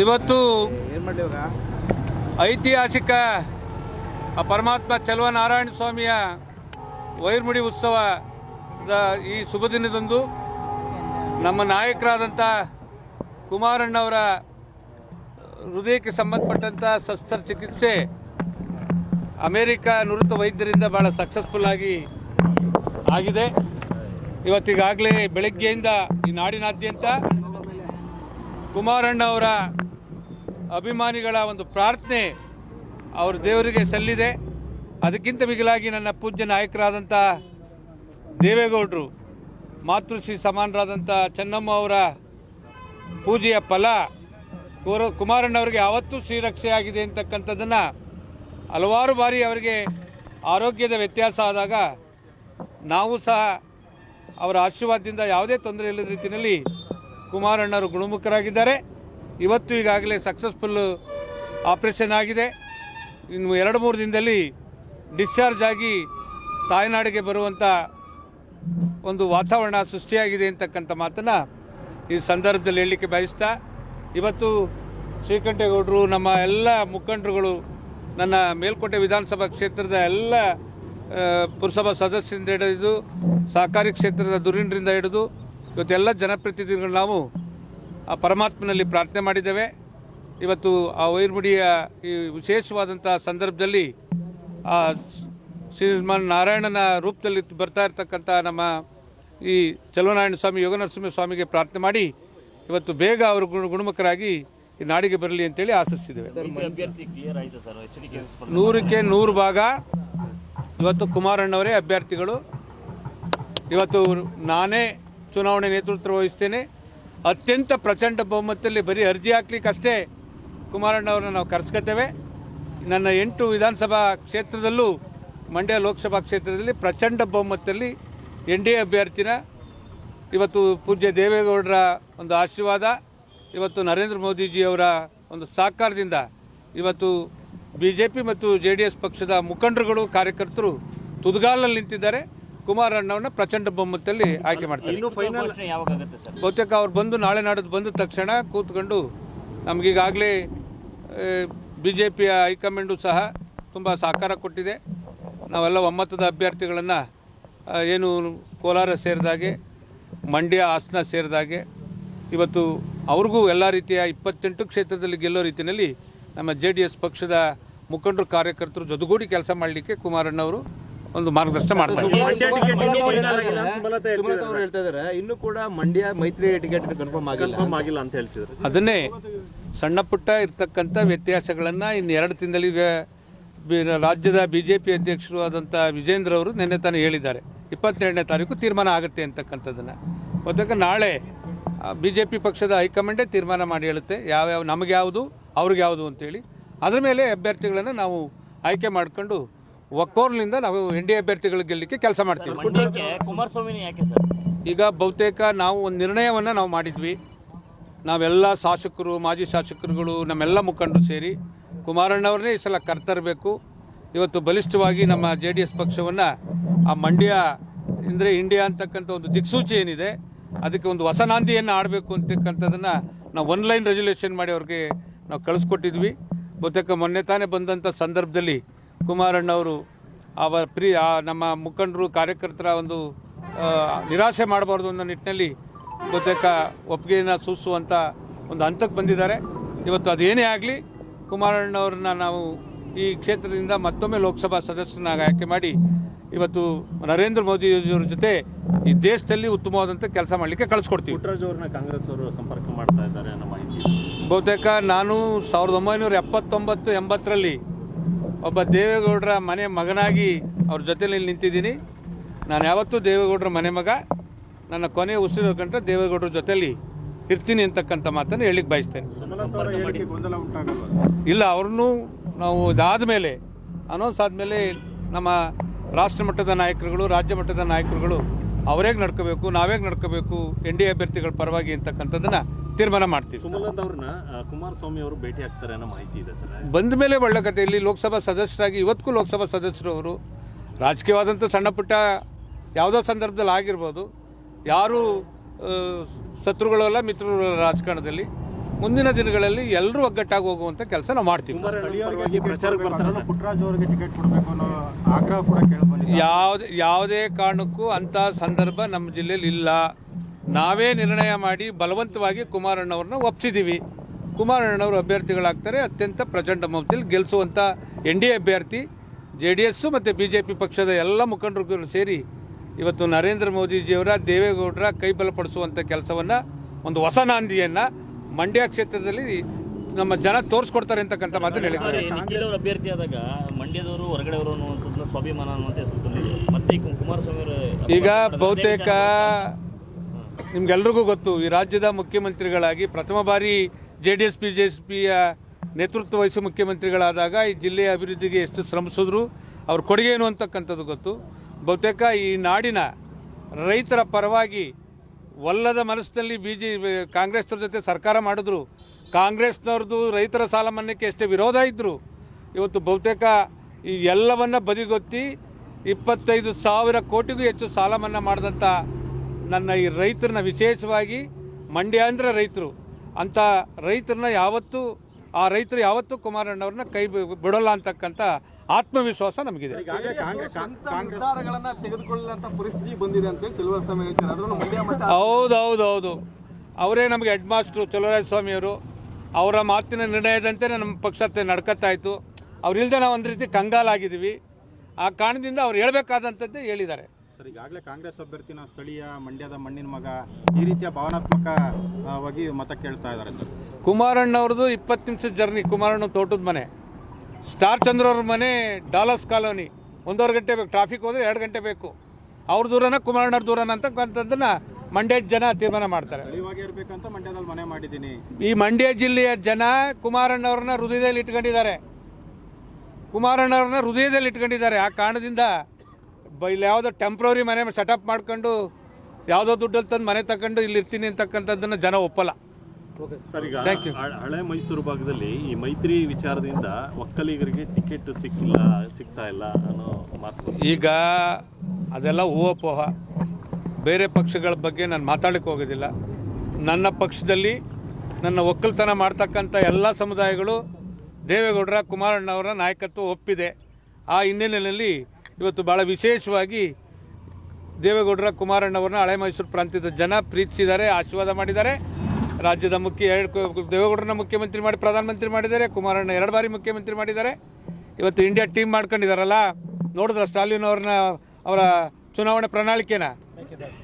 ಇವತ್ತು ಐತಿಹಾಸಿಕ ಪರಮಾತ್ಮ ಚಲುವನಾರಾಯಣ ಸ್ವಾಮಿಯ ವೈರ್ಮುಡಿ ಉತ್ಸವದ ಈ ಶುಭ ದಿನದಂದು ನಮ್ಮ ನಾಯಕರಾದಂಥ ಕುಮಾರಣ್ಣವರ ಹೃದಯಕ್ಕೆ ಸಂಬಂಧಪಟ್ಟಂಥ ಶಸ್ತ್ರಚಿಕಿತ್ಸೆ ಅಮೇರಿಕ ನುರಿತ ವೈದ್ಯರಿಂದ ಭಾಳ ಸಕ್ಸಸ್ಫುಲ್ ಆಗಿ ಆಗಿದೆ. ಇವತ್ತಿಗಾಗಲೇ ಬೆಳಗ್ಗೆಯಿಂದ ಈ ನಾಡಿನಾದ್ಯಂತ ಕುಮಾರಣ್ಣ ಅವರ ಅಭಿಮಾನಿಗಳ ಒಂದು ಪ್ರಾರ್ಥನೆ ಅವ್ರ ದೇವರಿಗೆ ಸಲ್ಲಿದೆ. ಅದಕ್ಕಿಂತ ಮಿಗಿಲಾಗಿ ನನ್ನ ಪೂಜ್ಯ ನಾಯಕರಾದಂಥ ದೇವೇಗೌಡರು ಮಾತೃಶ್ರೀ ಸಮಾನರಾದಂಥ ಚೆನ್ನಮ್ಮ ಅವರ ಪೂಜೆಯ ಫಲ ಕೋರ ಕುಮಾರಣ್ಣವರಿಗೆ ಶ್ರೀರಕ್ಷೆ ಆಗಿದೆ ಅಂತಕ್ಕಂಥದ್ದನ್ನು ಹಲವಾರು ಬಾರಿ ಅವರಿಗೆ ಆರೋಗ್ಯದ ವ್ಯತ್ಯಾಸ ಆದಾಗ ನಾವು ಸಹ ಅವರ ಆಶೀರ್ವಾದದಿಂದ ಯಾವುದೇ ತೊಂದರೆ ಇಲ್ಲದ ರೀತಿಯಲ್ಲಿ ಕುಮಾರಣ್ಣವರು ಗುಣಮುಖರಾಗಿದ್ದಾರೆ. ಇವತ್ತು ಈಗಾಗಲೇ ಸಕ್ಸಸ್ಫುಲ್ ಆಪರೇಷನ್ ಆಗಿದೆ. ಇನ್ನು ಎರಡು ಮೂರು ದಿನದಲ್ಲಿ ಡಿಸ್ಚಾರ್ಜ್ ಆಗಿ ತಾಯ್ನಾಡಿಗೆ ಬರುವಂಥ ಒಂದು ವಾತಾವರಣ ಸೃಷ್ಟಿಯಾಗಿದೆ ಅಂತಕ್ಕಂಥ ಮಾತನ್ನು ಈ ಸಂದರ್ಭದಲ್ಲಿ ಹೇಳಲಿಕ್ಕೆ ಬಯಸ್ತಾ, ಇವತ್ತು ಶ್ರೀಕಂಠೇಗೌಡರು ನಮ್ಮ ಎಲ್ಲ ಮುಖಂಡರುಗಳು, ನನ್ನ ಮೇಲ್ಕೋಟೆ ವಿಧಾನಸಭಾ ಕ್ಷೇತ್ರದ ಎಲ್ಲ ಪುರಸಭಾ ಸದಸ್ಯರಿಂದ ಹಿಡಿದು, ಸಹಕಾರಿ ಕ್ಷೇತ್ರದ ಧುರೀಣರಿಂದ ಹಿಡಿದು ಇವತ್ತೆಲ್ಲ ಜನಪ್ರತಿನಿಧಿಗಳು ನಾವು ಆ ಪರಮಾತ್ಮನಲ್ಲಿ ಪ್ರಾರ್ಥನೆ ಮಾಡಿದ್ದೇವೆ. ಇವತ್ತು ಆ ವೈರ್ಮುಡಿಯ ಈ ವಿಶೇಷವಾದಂಥ ಸಂದರ್ಭದಲ್ಲಿ ಆ ಶ್ರೀಮಾನ್ ನಾರಾಯಣನ ರೂಪದಲ್ಲಿ ಬರ್ತಾ ಇರ್ತಕ್ಕಂಥ ನಮ್ಮ ಈ ಚಲುವನಾರಾಯಣ ಸ್ವಾಮಿ ಯೋಗನರಸಿಂಹ ಸ್ವಾಮಿಗೆ ಪ್ರಾರ್ಥನೆ ಮಾಡಿ ಇವತ್ತು ಬೇಗ ಅವರು ಗುಣ- ಗುಣಮುಖರಾಗಿ ಈ ನಾಡಿಗೆ ಬರಲಿ ಅಂತೇಳಿ ಆಶಿಸಿದ್ದೇವೆ ನೂರಕ್ಕೆ ನೂರು ಭಾಗ. ಇವತ್ತು ಕುಮಾರಣ್ಣವರೇ ಅಭ್ಯರ್ಥಿಗಳು. ಇವತ್ತು ನಾನೇ ಚುನಾವಣೆ ನೇತೃತ್ವ ವಹಿಸ್ತೇನೆ. ಅತ್ಯಂತ ಪ್ರಚಂಡ ಬಹುಮತದಲ್ಲಿ ಬರೀ ಅರ್ಜಿ ಹಾಕ್ಲಿಕ್ಕಷ್ಟೇ ಕುಮಾರಣ್ಣವ್ರನ್ನ ನಾವು ಕರೆಸ್ಕೊತೇವೆ. ನನ್ನ ಎಂಟು ವಿಧಾನಸಭಾ ಕ್ಷೇತ್ರದಲ್ಲೂ, ಮಂಡ್ಯ ಲೋಕಸಭಾ ಕ್ಷೇತ್ರದಲ್ಲಿ ಪ್ರಚಂಡ ಬಹುಮತದಲ್ಲಿ ಎನ್ ಡಿ ಎ ಅಭ್ಯರ್ಥಿನ ಇವತ್ತು ಪೂಜ್ಯ ದೇವೇಗೌಡರ ಒಂದು ಆಶೀರ್ವಾದ, ಇವತ್ತು ನರೇಂದ್ರ ಮೋದಿಜಿಯವರ ಒಂದು ಸಹಕಾರದಿಂದ ಇವತ್ತು ಬಿ ಮತ್ತು ಜೆ ಪಕ್ಷದ ಮುಖಂಡರುಗಳು, ಕಾರ್ಯಕರ್ತರು ತುದಿಗಾಲಲ್ಲಿ ನಿಂತಿದ್ದಾರೆ. ಕುಮಾರಣ್ಣವ್ರನ್ನ ಪ್ರಚಂಡ ಬಹುಮತದಲ್ಲಿ ಆಯ್ಕೆ ಮಾಡ್ತಾರೆ. ಇನ್ನು ಫೈನಲ್ ಯಾವಾಗ ಆಗುತ್ತೆ ಸರ್? ಬಹುತೇಕ ಅವ್ರು ಬಂದು ನಾಳೆ ನಾಡಿದ್ದು ಬಂದ ತಕ್ಷಣ ಕೂತ್ಕೊಂಡು ನಮಗೀಗಾಗಲೇ ಬಿ ಜೆ ಪಿಯ ಹೈಕಮಾಂಡು ಸಹ ತುಂಬ ಸಹಕಾರ ಕೊಟ್ಟಿದೆ. ನಾವೆಲ್ಲ ಒಮ್ಮತದ ಅಭ್ಯರ್ಥಿಗಳನ್ನು ಏನು ಕೋಲಾರ ಸೇರಿದಾಗೆ ಮಂಡ್ಯ ಹಾಸನ ಸೇರಿದಾಗೆ ಇವತ್ತು ಅವ್ರಿಗೂ ಎಲ್ಲ ರೀತಿಯ ಇಪ್ಪತ್ತೆಂಟು ಕ್ಷೇತ್ರದಲ್ಲಿ ಗೆಲ್ಲೋ ರೀತಿಯಲ್ಲಿ ನಮ್ಮ ಜೆ ಡಿ ಎಸ್ ಪಕ್ಷದ ಮುಖಂಡರು ಕಾರ್ಯಕರ್ತರು ಜೊತೆಗೂಡಿ ಕೆಲಸ ಮಾಡಲಿಕ್ಕೆ ಕುಮಾರಣ್ಣವರು ಒಂದು ಮಾರ್ಗದರ್ಶನ ಮಾಡ್ತಾರೆ ಹೇಳ್ತಾ ಇದ್ದಾರೆ. ಇನ್ನು ಕೂಡ ಮಂಡ್ಯ ಮೈತ್ರಿ ಟಿಕೆಟ್ ಕನ್ಫರ್ಮ್ ಆಗಿಲ್ಲ ಕನ್ಫರ್ಮ್ ಆಗಿಲ್ಲ ಅಂತ ಹೇಳ್ತಿದ್ರು ಅದನ್ನೇ ಸಣ್ಣ ಪುಟ್ಟ ಇರ್ತಕ್ಕಂಥ ವ್ಯತ್ಯಾಸಗಳನ್ನು ಇನ್ನು ಎರಡು ತಿಂಗಳಿಗೆ ರಾಜ್ಯದ ಬಿ ಜೆ ಪಿ ಅಧ್ಯಕ್ಷರು ಆದಂಥ ವಿಜೇಂದ್ರ ಅವರು ನಿನ್ನೆ ತಾನೇ ಹೇಳಿದ್ದಾರೆ. ಇಪ್ಪತ್ತೆರಡನೇ ತಾರೀಕು ತೀರ್ಮಾನ ಆಗುತ್ತೆ ಅಂತಕ್ಕಂಥದ್ದನ್ನು. ಅದಕ್ಕೆ ನಾಳೆ ಬಿ ಜೆ ಪಿ ಪಕ್ಷದ ಹೈಕಮಾಂಡೇ ತೀರ್ಮಾನ ಮಾಡಿ ಹೇಳುತ್ತೆ. ಯಾವ್ಯಾವ ನಮಗೆ ಯಾವುದು ಅವ್ರಿಗೆ ಯಾವುದು ಅಂತೇಳಿ. ಅದರ ಮೇಲೆ ಅಭ್ಯರ್ಥಿಗಳನ್ನು ನಾವು ಆಯ್ಕೆ ಮಾಡಿಕೊಂಡು ಒಕ್ಕೋರ್ಲಿಂದ ನಾವು ಎನ್ ಡಿ ಅಭ್ಯರ್ಥಿಗಳು ಗೆಲ್ಲಲಿಕ್ಕೆ ಕೆಲಸ ಮಾಡ್ತೀವಿ. ಕುಮಾರಸ್ವಾಮಿ ಯಾಕೆ ಸರ್? ಈಗ ಬಹುತೇಕ ನಾವು ಒಂದು ನಿರ್ಣಯವನ್ನು ನಾವು ಮಾಡಿದ್ವಿ. ನಾವೆಲ್ಲ ಶಾಸಕರು ಮಾಜಿ ಶಾಸಕರುಗಳು ನಮ್ಮೆಲ್ಲ ಮುಖಂಡರು ಸೇರಿ ಕುಮಾರಣ್ಣವ್ರನ್ನೇ ಈ ಸಲ ಕರ್ತರಬೇಕು. ಇವತ್ತು ಬಲಿಷ್ಠವಾಗಿ ನಮ್ಮ ಜೆ ಡಿ ಎಸ್ ಪಕ್ಷವನ್ನು ಆ ಮಂಡ್ಯ ಅಂದರೆ ಇಂಡಿಯಾ ಅಂತಕ್ಕಂಥ ಒಂದು ದಿಕ್ಸೂಚಿ ಏನಿದೆ ಅದಕ್ಕೆ ಒಂದು ಹೊಸ ನಾಂದಿಯನ್ನು ಆಡಬೇಕು ಅಂತಕ್ಕಂಥದ್ದನ್ನು ನಾವು ಒನ್ಲೈನ್ ರೆಜುಲೇಷನ್ ಮಾಡಿ ಅವ್ರಿಗೆ ನಾವು ಕಳಿಸ್ಕೊಟ್ಟಿದ್ವಿ. ಬಹುತೇಕ ಮೊನ್ನೆ ತಾನೇ ಬಂದಂಥ ಸಂದರ್ಭದಲ್ಲಿ ಕುಮಾರಣ್ಣವರು ಅವರ ಪ್ರೀ ನಮ್ಮ ಮುಖಂಡರು ಕಾರ್ಯಕರ್ತರ ಒಂದು ನಿರಾಸೆ ಮಾಡಬಾರ್ದು ಅನ್ನೋ ನಿಟ್ಟಿನಲ್ಲಿ ಬಹುತೇಕ ಒಪ್ಪಿಗೆಯನ್ನು ಸೂಸುವಂಥ ಒಂದು ಹಂತಕ್ಕೆ ಬಂದಿದ್ದಾರೆ. ಇವತ್ತು ಅದೇನೇ ಆಗಲಿ ಕುಮಾರಣ್ಣವ್ರನ್ನ ನಾವು ಈ ಕ್ಷೇತ್ರದಿಂದ ಮತ್ತೊಮ್ಮೆ ಲೋಕಸಭಾ ಸದಸ್ಯರನ್ನಾಗಿ ಆಯ್ಕೆ ಮಾಡಿ ಇವತ್ತು ನರೇಂದ್ರ ಮೋದಿಯವರ ಜೊತೆ ಈ ದೇಶದಲ್ಲಿ ಉತ್ತಮವಾದಂಥ ಕೆಲಸ ಮಾಡಲಿಕ್ಕೆ ಕಳಿಸ್ಕೊಡ್ತೀವಿ. ಪುಟ್ಟರಾಜ್ ಅವ್ರನ್ನ ಕಾಂಗ್ರೆಸ್ ಅವರು ಸಂಪರ್ಕ ಮಾಡ್ತಾ ಇದ್ದಾರೆ ಅನ್ನೋ ಮಾಹಿತಿ ಬಹುತೇಕ ನಾನು ಸಾವಿರದ ಒಂಬೈನೂರ ಎಪ್ಪತ್ತೊಂಬತ್ತು ಎಂಬತ್ತರಲ್ಲಿ ಒಬ್ಬ ದೇವೇಗೌಡರ ಮನೆ ಮಗನಾಗಿ ಅವ್ರ ಜೊತೆಯಲ್ಲಿ ನಿಂತಿದ್ದೀನಿ. ನಾನು ಯಾವತ್ತೂ ದೇವೇಗೌಡರ ಮನೆ ಮಗ ನನ್ನ ಕೊನೆ ಉಸಿರು ಕಂಡ್ರೆ ದೇವೇಗೌಡರ ಜೊತೆಯಲ್ಲಿ ಇರ್ತೀನಿ ಅಂತಕ್ಕಂಥ ಮಾತನ್ನು ಹೇಳಿಕ್ಕೆ ಬಯಸ್ತೇನೆ. ಇಲ್ಲ ಅವ್ರನ್ನೂ ನಾವು ಇದಾದ ಮೇಲೆ ಅನೌನ್ಸ್ ಆದಮೇಲೆ ನಮ್ಮ ರಾಷ್ಟ್ರ ಮಟ್ಟದ ನಾಯಕರುಗಳು ರಾಜ್ಯ ಮಟ್ಟದ ನಾಯಕರುಗಳು ಅವರೇಗೆ ನಡ್ಕೋಬೇಕು ನಾವೇಗೆ ನಡ್ಕೋಬೇಕು ಎನ್ ಡಿ ಅಭ್ಯರ್ಥಿಗಳ ಪರವಾಗಿ ಅಂತಕ್ಕಂಥದ್ದನ್ನು ತೀರ್ಮಾನ ಮಾಡ್ತೀವಿ. ಸುಮಲತಾ ಅವ್ರನ್ನ ಕುಮಾರಸ್ವಾಮಿ ಅವರು ಭೇಟಿ ಆಗ್ತಾರೆ ಅನ್ನೋ ಮಾಹಿತಿ ಇದೆ ಸರ್. ಬಂದ ಮೇಲೆ ಒಳ್ಳೆ ಕತೆ ಇಲ್ಲಿ ಲೋಕಸಭಾ ಸದಸ್ಯರಾಗಿ ಇವತ್ತಿಗೂ ಲೋಕಸಭಾ ಸದಸ್ಯರು ಅವರು ರಾಜಕೀಯವಾದಂಥ ಸಣ್ಣ ಪುಟ್ಟ ಯಾವುದೋ ಸಂದರ್ಭದಲ್ಲಿ ಆಗಿರ್ಬೋದು. ಯಾರು ಶತ್ರುಗಳಲ್ಲ ಮಿತ್ರರು ರಾಜಕಾರಣದಲ್ಲಿ. ಮುಂದಿನ ದಿನಗಳಲ್ಲಿ ಎಲ್ಲರೂ ಒಗ್ಗಟ್ಟಾಗಿ ಹೋಗುವಂಥ ಕೆಲಸ ನಾವು ಮಾಡ್ತೀವಿ. ಯಾವುದೇ ಯಾವುದೇ ಕಾರಣಕ್ಕೂ ಅಂಥ ಸಂದರ್ಭ ನಮ್ಮ ಜಿಲ್ಲೆಯಲ್ಲಿ ಇಲ್ಲ. ನಾವೇ ನಿರ್ಣಯ ಮಾಡಿ ಬಲವಂತವಾಗಿ ಕುಮಾರಣ್ಣವ್ರನ್ನ ಒಪ್ಸಿದ್ದೀವಿ ಕುಮಾರಣ್ಣವರು ಅಭ್ಯರ್ಥಿಗಳಾಗ್ತಾರೆ ಅತ್ಯಂತ ಪ್ರಚಂಡ ಮತದಲ್ಲಿ ಗೆಲ್ಲಿಸುವಂಥ ಎನ್ ಡಿ ಎ ಅಭ್ಯರ್ಥಿ ಜೆ ಡಿ ಎಸ್ಸು ಮತ್ತು ಬಿ ಜೆ ಪಿ ಪಕ್ಷದ ಎಲ್ಲ ಮುಖಂಡರುಗಳು ಸೇರಿ ಇವತ್ತು ನರೇಂದ್ರ ಮೋದಿಜಿಯವರ ದೇವೇಗೌಡರ ಕೈ ಬಲಪಡಿಸುವಂಥ ಕೆಲಸವನ್ನು ಒಂದು ಹೊಸ ನಾಂದಿಯನ್ನು ಮಂಡ್ಯ ಕ್ಷೇತ್ರದಲ್ಲಿ ನಮ್ಮ ಜನ ತೋರಿಸ್ಕೊಡ್ತಾರೆ ಅಂತಕ್ಕಂಥ ಮಾತನ್ನು ಹೇಳಿದ್ದಾರೆ. ಅಭ್ಯರ್ಥಿ ಆದಾಗ ಮಂಡ್ಯದವರು ಹೊರಗಡೆವರು ಸ್ವಾಭಿಮಾನ ಅನ್ನುವಂಥ ಈಗ ಬಹುತೇಕ ನಿಮ್ಗೆಲ್ರಿಗೂ ಗೊತ್ತು, ಈ ರಾಜ್ಯದ ಮುಖ್ಯಮಂತ್ರಿಗಳಾಗಿ ಪ್ರಥಮ ಬಾರಿ J D S B J S ಪಿಯ ನೇತೃತ್ವ ವಹಿಸಿ ಮುಖ್ಯಮಂತ್ರಿಗಳಾದಾಗ ಈ ಜಿಲ್ಲೆಯ ಅಭಿವೃದ್ಧಿಗೆ ಎಷ್ಟು ಶ್ರಮಿಸಿದ್ರು, ಅವ್ರ ಕೊಡುಗೆ ಏನು ಅಂತಕ್ಕಂಥದ್ದು ಗೊತ್ತು. ಬಹುತೇಕ ಈ ನಾಡಿನ ರೈತರ ಪರವಾಗಿ ಒಲ್ಲದ ಮನಸ್ಸಿನಲ್ಲಿ ಬಿ ಜೆ ಕಾಂಗ್ರೆಸ್ನವ್ರ ಜೊತೆ ಸರ್ಕಾರ ಮಾಡಿದ್ರು. ಕಾಂಗ್ರೆಸ್ನವ್ರದ್ದು ರೈತರ ಸಾಲ ಮನ್ನಕ್ಕೆ ಎಷ್ಟೇ ವಿರೋಧ ಇದ್ದರು ಇವತ್ತು ಬಹುತೇಕ ಈ ಎಲ್ಲವನ್ನ ಬದಿಗೊತ್ತಿ ಇಪ್ಪತ್ತೈದು ಸಾವಿರ ಕೋಟಿಗೂ ಹೆಚ್ಚು ಸಾಲ ಮನ್ನಾ ಮಾಡಿದಂಥ ನನ್ನ ಈ ರೈತರನ್ನ ವಿಶೇಷವಾಗಿ ಮಂಡ್ಯ ಅಂದರೆ ರೈತರು. ಅಂಥ ರೈತರನ್ನ ಯಾವತ್ತೂ ಆ ರೈತರು ಯಾವತ್ತೂ ಕುಮಾರಣ್ಣವ್ರನ್ನ ಕೈ ಬಿ- ಬಿಡೋಲ್ಲ ಅಂತಕ್ಕಂಥ ಆತ್ಮವಿಶ್ವಾಸ ನಮಗಿದೆ. ಹೌದೌದೌದು ಹೌದು ಹೌದು ಹೌದು ಅವರೇ ನಮಗೆ ಹೆಡ್ ಮಾಸ್ಟ್ರು ಚಲುವರಾಜ ಸ್ವಾಮಿಯವರು ಅವರ. ಮಾತಿನ ನಿರ್ಣಯದಂತೆ ನಮ್ಮ ಪಕ್ಷ ನಡ್ಕತ್ತಾ ಇತ್ತು. ಅವ್ರು ಇಲ್ಲದೆ ನಾವು ಒಂದು ರೀತಿ ಕಂಗಾಲಾಗಿದ್ದೀವಿ. ಆ ಕಾರಣದಿಂದ ಅವ್ರು ಹೇಳಬೇಕಾದಂಥದ್ದೇ ಹೇಳಿದ್ದಾರೆ. ಸರ್ ಈಗಾಗಲೇ ಕಾಂಗ್ರೆಸ್ ಅಭ್ಯರ್ಥಿನ ಸ್ಥಳೀಯ ಮಂಡ್ಯದ ಮಣ್ಣಿನ ಮಗ ಈ ರೀತಿಯ ಭಾವನಾತ್ಮಕವಾಗಿ ಮತ ಕೇಳ್ತಾ ಇದ್ದಾರೆ ಸರ್. ಕುಮಾರಣ್ಣವ್ರದ್ದು ಇಪ್ಪತ್ತು ನಿಮಿಷದ ಜರ್ನಿ. ಕುಮಾರಣ್ಣ ತೋಟದ ಮನೆ. ಸ್ಟಾರ್ ಚಂದ್ರವ್ರ ಮನೆ ಡಾಲರ್ಸ್ ಕಾಲೋನಿ. ಒಂದೂವರೆ ಗಂಟೆ ಬೇಕು. ಟ್ರಾಫಿಕ್ ಹೋದ್ರೆ ಎರಡು ಗಂಟೆ ಬೇಕು. ಅವ್ರ ದೂರನ ಕುಮಾರಣ್ಣವ್ರ ದೂರನ ಅಂತಕ್ಕಂಥದ್ದನ್ನ ಮಂಡ್ಯದ ಜನ ತೀರ್ಮಾನ ಮಾಡ್ತಾರೆ. ಇರಬೇಕಂತ ಮಂಡ್ಯದಲ್ಲಿ ಮನೆ ಮಾಡಿದ್ದೀನಿ. ಈ ಮಂಡ್ಯ ಜಿಲ್ಲೆಯ ಜನ ಕುಮಾರಣ್ಣವ್ರನ್ನ ಹೃದಯದಲ್ಲಿ ಇಟ್ಕೊಂಡಿದ್ದಾರೆ. ಕುಮಾರಣ್ಣವ್ರನ್ನ ಹೃದಯದಲ್ಲಿ ಇಟ್ಕೊಂಡಿದ್ದಾರೆ. ಆ ಕಾರಣದಿಂದ ಇಲ್ಲಿ ಯಾವುದೋ ಟೆಂಪ್ರವರಿ ಮನೆ ಸೆಟಪ್ ಮಾಡ್ಕೊಂಡು ಯಾವುದೋ ದುಡ್ಡಲ್ಲಿ ತಂದು ಮನೆ ತಗೊಂಡು ಇಲ್ಲಿ ಇರ್ತೀನಿ ಅಂತಕ್ಕಂಥದ್ದನ್ನು ಜನ ಒಪ್ಪಲ್ಲ. ಸರ್ ಈಗ ಹಳೆ ಮೈಸೂರು ಭಾಗದಲ್ಲಿ ಈ ಮೈತ್ರಿ ವಿಚಾರದಿಂದ ಒಕ್ಕಲಿಗರಿಗೆ ಟಿಕೆಟ್ ಸಿಕ್ಕಿಲ್ಲ ಸಿಗ್ತಾ ಇಲ್ಲ ಅನ್ನೋ ಮಾತು ಈಗ ಅದೆಲ್ಲ ಊಹಪೋಹ. ಬೇರೆ ಪಕ್ಷಗಳ ಬಗ್ಗೆ ನಾನು ಮಾತಾಡಲಿಕ್ಕೆ ಹೋಗೋದಿಲ್ಲ. ನನ್ನ ಪಕ್ಷದಲ್ಲಿ ನನ್ನ ಒಕ್ಕಲ್ತನ ಮಾಡ್ತಕ್ಕಂಥ ಎಲ್ಲ ಸಮುದಾಯಗಳು ದೇವೇಗೌಡರ ಕುಮಾರಣ್ಣವರ ನಾಯಕತ್ವ ಒಪ್ಪಿದೆ. ಆ ಹಿನ್ನೆಲೆಯಲ್ಲಿ ಇವತ್ತು ಭಾಳ ವಿಶೇಷವಾಗಿ ದೇವೇಗೌಡರ ಕುಮಾರಣ್ಣವ್ರನ್ನ ಹಳೆ ಮೈಸೂರು ಪ್ರಾಂತ್ಯದ ಜನ ಪ್ರೀತಿಸಿದ್ದಾರೆ, ಆಶೀರ್ವಾದ ಮಾಡಿದ್ದಾರೆ. ರಾಜ್ಯದ ಮುಖ್ಯ ಎರಡು ದೇವೇಗೌಡರನ್ನ ಮುಖ್ಯಮಂತ್ರಿ ಮಾಡಿ, ಪ್ರಧಾನಮಂತ್ರಿ ಮಾಡಿದ್ದಾರೆ, ಕುಮಾರಣ್ಣ ಎರಡು ಬಾರಿ ಮುಖ್ಯಮಂತ್ರಿ ಮಾಡಿದ್ದಾರೆ. ಇವತ್ತು ಇಂಡಿಯಾ ಟೀಮ್ ಮಾಡ್ಕೊಂಡಿದ್ದಾರಲ್ಲ ನೋಡಿದ್ರ ಸ್ಟಾಲಿನ್ ಅವ್ರನ್ನ, ಅವರ ಚುನಾವಣೆ ಪ್ರಣಾಳಿಕೆನ?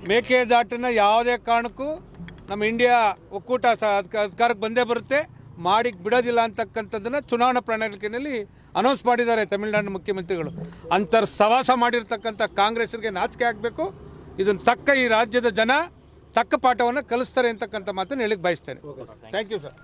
ಮೇಕೆದಾಟನ್ನ ಯಾವುದೇ ಕಾರಣಕ್ಕೂ ನಮ್ಮ ಇಂಡಿಯಾ ಒಕ್ಕೂಟ ಸ ಅದ್ಕ- ಅಧಿಕಾರಕ್ಕೆ ಬಂದೇ ಬರುತ್ತೆ ಮಾಡಿ ಬಿಡೋದಿಲ್ಲ ಅಂತಕ್ಕಂಥದ್ದನ್ನು ಚುನಾವಣಾ ಪ್ರಣಾಳಿಕೆಯಲ್ಲಿ ಅನೌನ್ಸ್ ಮಾಡಿದ್ದಾರೆ ತಮಿಳುನಾಡು ಮುಖ್ಯಮಂತ್ರಿಗಳು. ಅಂತರ್ ಸವಾಸ ಮಾಡಿರ್ತಕ್ಕಂಥ ಕಾಂಗ್ರೆಸ್ಗೆ ನಾಚಿಕೆ ಆಗಬೇಕು. ಇದನ್ನು ತಕ್ಕ ಈ ರಾಜ್ಯದ ಜನ ತಕ್ಕ ಪಾಠವನ್ನು ಕಲಿಸ್ತಾರೆ ಅಂತಕ್ಕಂಥ ಮಾತನ್ನು ಹೇಳಿಕ್ ಬಯಸ್ತೇನೆ. Thank you sir